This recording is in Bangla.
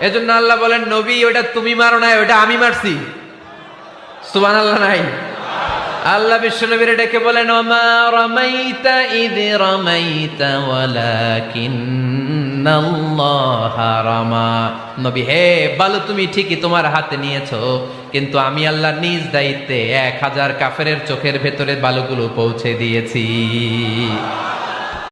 এজন্য আল্লাহ বলেন, নবী ওটা তুমি মারো নাই ওটা আমি মারছি। সুবান আল্লাহ নাই। আল্লাহ বিশ্বনবীর ডেকে বলেন, ওমা রামাইতা ইদ রামাইতা নবী, হে বালু, তুমি ঠিকই তোমার হাতে নিয়েছো, কিন্তু আমি আল্লাহ নিজ দায়িত্বে এক হাজার কাফেরের চোখের ভেতরে বালুগুলো পৌঁছে দিয়েছি।